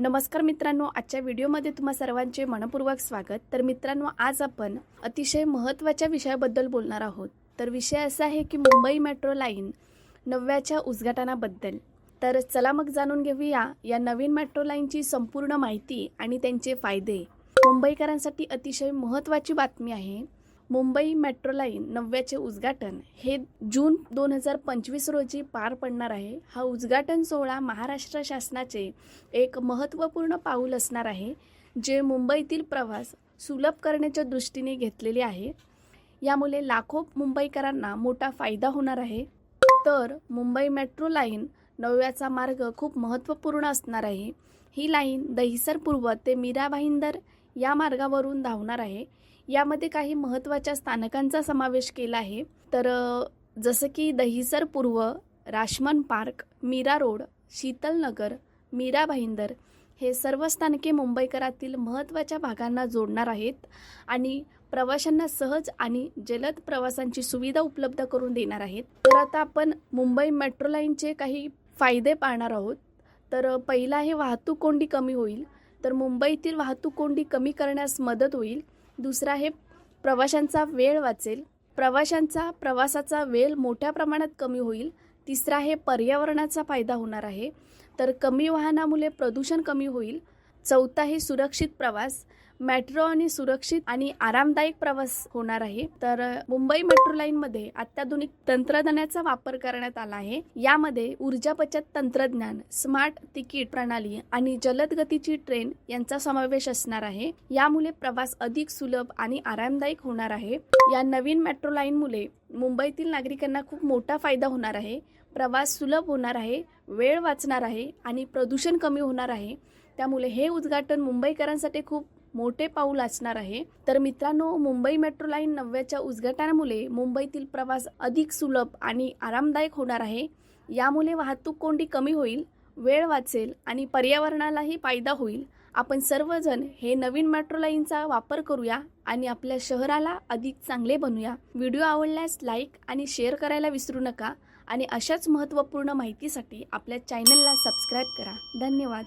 नमस्कार मित्रांनो आजच्या व्हिडिओमध्ये तुम्हा सर्वांचे मनपूर्वक स्वागत. तर मित्रांनो आज आपण अतिशय महत्त्वाच्या विषयाबद्दल बोलणार आहोत. तर विषय असा आहे की मुंबई मेट्रो लाईन नव्याच्या उद्घाटनाबद्दल. तर चला मग जाणून घेऊया या नवीन मेट्रो लाईनची संपूर्ण माहिती आणि त्यांचे फायदे. मुंबईकरांसाठी अतिशय महत्त्वाची बातमी आहे. मुंबई मेट्रो लाईन नव्याचे उद्घाटन. हे जून दोन हजार पंचवीस रोजी पार पडणार आहे. हा उद्घाटन सोहळा महाराष्ट्र शासनाचे एक महत्त्वपूर्ण पाऊल असणार आहे जे मुंबईतील प्रवास सुलभ करण्याच्या दृष्टीने घेतलेले आहे. यामुळे लाखो मुंबईकरांना मोठा फायदा होणार आहे. तर मुंबई मेट्रो लाईन नव्याचा मार्ग खूप महत्त्वपूर्ण असणार आहे. ही लाईन दहिसर पूर्व ते मीरा भाईंदर या मार्गावरून धावणार आहे. यामध्ये काही महत्त्वाच्या स्थानकांचा समावेश केला आहे. तर जसं की दहिसर पूर्व राशमन पार्क मीरा रोड शीतलनगर मीरा भाईंदर हे सर्व स्थानके मुंबईकरातील महत्त्वाच्या भागांना जोडणार आहेत आणि प्रवाशांना सहज आणि जलद प्रवासांची सुविधा उपलब्ध करून देणार आहेत. तर आता आपण मुंबई मेट्रो लाईनचे काही फायदे पाहणार आहोत. तर पहिला आहे वाहतूक कोंडी कमी होईल. तर मुंबईतील वाहतूक कोंडी कमी करण्यास मदत होईल. दुसरा आहे प्रवाशांचा वेळ वाचेल. प्रवाशांचा प्रवासाचा वेळ मोठ्या प्रमाणात कमी होईल. तिसरा आहे पर्यावरणाचा फायदा होणार आहे. तर कमी वाहनामुळे प्रदूषण कमी होईल. चौथा आहे सुरक्षित प्रवास. मेट्रो आणि सुरक्षित आणि आरामदायक प्रवास होणार आहे. तर मुंबई मेट्रो लाईनमध्ये अत्याधुनिक तंत्रज्ञानाचा वापर करण्यात आला आहे. यामध्ये ऊर्जा बचत तंत्रज्ञान स्मार्ट तिकीट प्रणाली आणि जलद गतीची ट्रेन यांचा समावेश असणार आहे. यामुळे प्रवास अधिक सुलभ आणि आरामदायक होणार आहे. या नवीन मेट्रो लाईनमुळे मुंबईतील नागरिकांना खूप मोठा फायदा होणार आहे. प्रवास सुलभ होणार आहे वेळ वाचणार आहे आणि प्रदूषण कमी होणार आहे. त्यामुळे हे उद्घाटन मुंबईकरांसाठी खूप मोठे पाऊल असणार आहे. तर मित्रांनो मुंबई मेट्रो लाईन नव्याच्या उद्घाटनामुळे मुंबईतील प्रवास अधिक सुलभ आणि आरामदायक होणार आहे. यामुळे वाहतूक कोंडी कमी होईल वेळ वाचेल आणि पर्यावरणालाही फायदा होईल. आपण सर्वजण हे नवीन मेट्रो लाईनचा वापर करूया आणि आपल्या शहराला अधिक चांगले बनवूया व्हिडिओ आवडल्यास लाईक आणि शेअर करायला विसरू नका. आणि अशाच महत्त्वपूर्ण माहितीसाठी आपल्या चॅनलला सबस्क्राईब करा. धन्यवाद.